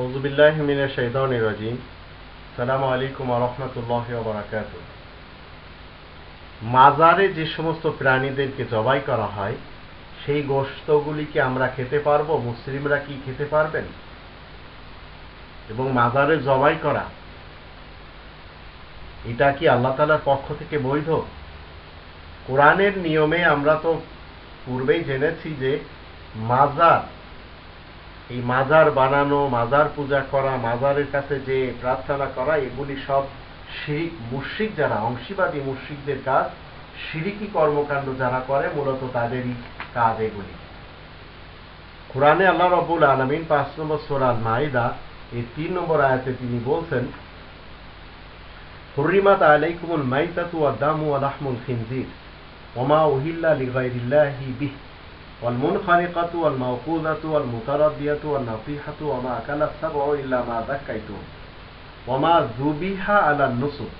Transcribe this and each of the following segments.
আউজুবিল্লাহ মিনের শৈতানির রাজিম সালামু আলাইকুম রহমতুল্লাহ বারাকাত মাজারে যে সমস্ত প্রাণীদেরকে জবাই করা হয়, সেই গোস্তগুলিকে আমরা খেতে পারব? মুসলিমরা কি খেতে পারবেন? এবং মাজারে জবাই করা, এটা কি আল্লাহ তালার পক্ষ থেকে বৈধ? কোরআনের নিয়মে আমরা তো পূর্বেই জেনেছি যে মাজার এই মাজার বানানো, মাজার পূজা করা, মাজারের কাছে যে প্রার্থনা করা, এগুলি সব শিরিক মুশ্রিক যারা, অংশীবাদী মুশ্রিকদের কাজ সিরিকি কর্মকাণ্ড যারা করে, মূলত তাদেরই কাজ এগুলি। কোরআনে আল্লাহ রবুল আলমিন পাঁচ নম্বর সোরাল মাইদা এই তিন নম্বর আয়াতে তিনি বলছেন, হুরিমাত আলাইকুমুল মাইতাতু ওয়াদামু ওয়া লাহমুল খিনজির ওমা উহিল্লা লিগাইরিল্লাহি বিহি। والمنخنقة والموقوذة والمتردية والنطيحة وما أكل السبع إلا ما ذكيتم وما ذبح على النصب.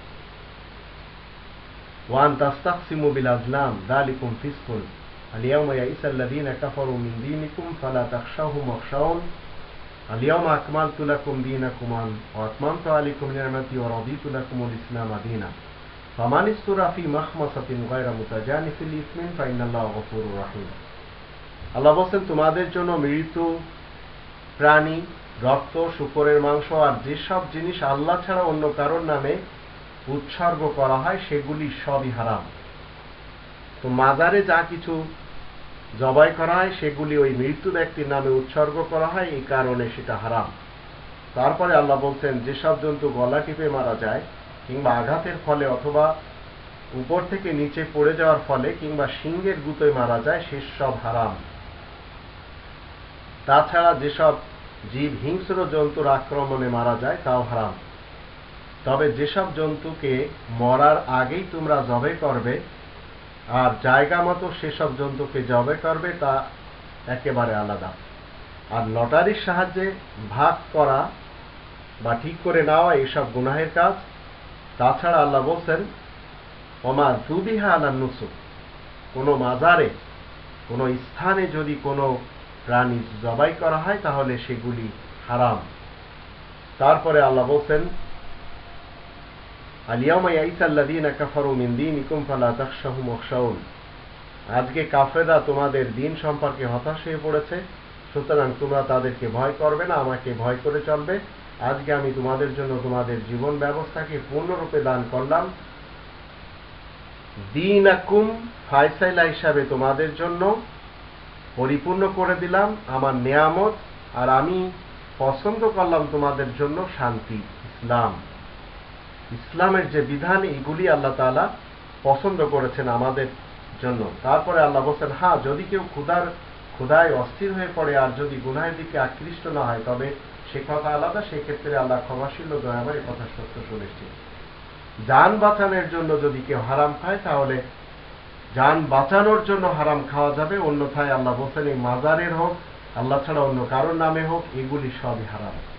وأن تستقسموا بالأزلام ذلكم فسق. اليوم يئس الذين كفروا من دينكم فلا تخشوهم واخشون. اليوم أكملت لكم دينكم وأتممت عليكم نعمتي ورضيت لكم الإسلام دينا. فمن استر في مخمصة غير متجانف لإثم فإن الله غفور رحيم. আল্লাহ বলছেন, তোমাদের জন্য মৃত্যু, প্রাণী, রক্ত, শুকরের মাংস আর যেসব জিনিস আল্লাহ ছাড়া অন্য কারোর নামে উৎসর্গ করা হয়, সেগুলি সবই হারাম। তো মাজারে যা কিছু জবাই করা হয়, সেগুলি ওই মৃত্যু ব্যক্তির নামে উৎসর্গ করা হয়, এই কারণে সেটা হারাম। তারপরে আল্লাহ বলছেন, যেসব জন্তু গলা টিপে মারা যায়, কিংবা আঘাতের ফলে অথবা উপর থেকে নিচে পড়ে যাওয়ার ফলে কিংবা সিংহের গুতোয় মারা যায় সেসব হারাম। তাছাড়া যেসব জীব হিংস্র জন্তুর আক্রমণে মারা যায়, তাও হারাম। তবে যেসব জন্তুকে মরার আগেই তোমরা জবে করবে, আর জায়গা মতো সেসব জন্তুকে জবে করবে, তা একেবারে আলাদা। আর লটারির সাহায্যে ভাগ করা বা ঠিক করে নেওয়া এসব গুনাহের কাজ, তাছাড়া আল্লাহ বলছেন, ওমা জুবিহা আলা নুসুক। কোনো মাজারে, কোনো স্থানে যদি কোনো প্রাণী জবাই করা হয়, তাহলে সেগুলি হারাম। তারপরে আল্লাহ বলছেন কাফারু আজকে কাফেররা তোমাদের দিন সম্পর্কে হতাশ হয়ে পড়েছে, সুতরাং তোমরা তাদেরকে ভয় করবে না, আমাকে ভয় করে চলবে। আজকে আমি তোমাদের জন্য তোমাদের জীবন ব্যবস্থাকে পূর্ণরূপে দান করলাম। দিন আকুম ফায়সাইলা হিসাবে তোমাদের জন্য পরিপূর্ণ করে দিলাম আমার নেয়ামত, আর আমি পছন্দ করলাম তোমাদের জন্য শান্তি, ইসলাম। ইসলামের যে বিধান এগুলি আল্লাহ তালা পছন্দ করেছেন আমাদের জন্য। তারপরে আল্লাহ বলছেন হ্যাঁ যদি কেউ ক্ষুদার ক্ষুদায় অস্থির হয়ে পড়ে আর যদি গুনাহের দিকে আকৃষ্ট না হয়, তবে সে কথা আলাদা, সেক্ষেত্রে আল্লাহ ক্ষমাশীল দয়াবার দয়াময় কথা সত্য সুনিশ্চিত যান বাঁচানোর জন্য যদি কেউ হারাম খায়, তাহলে যান বাঁচানোর জন্য হারাম খাওয়া যাবে, অন্যথায় আল্লাহ বলছেন, এই মাজারের হোক, আল্লাহ ছাড়া অন্য কারোর নামে হোক, এগুলি সবই হারাম।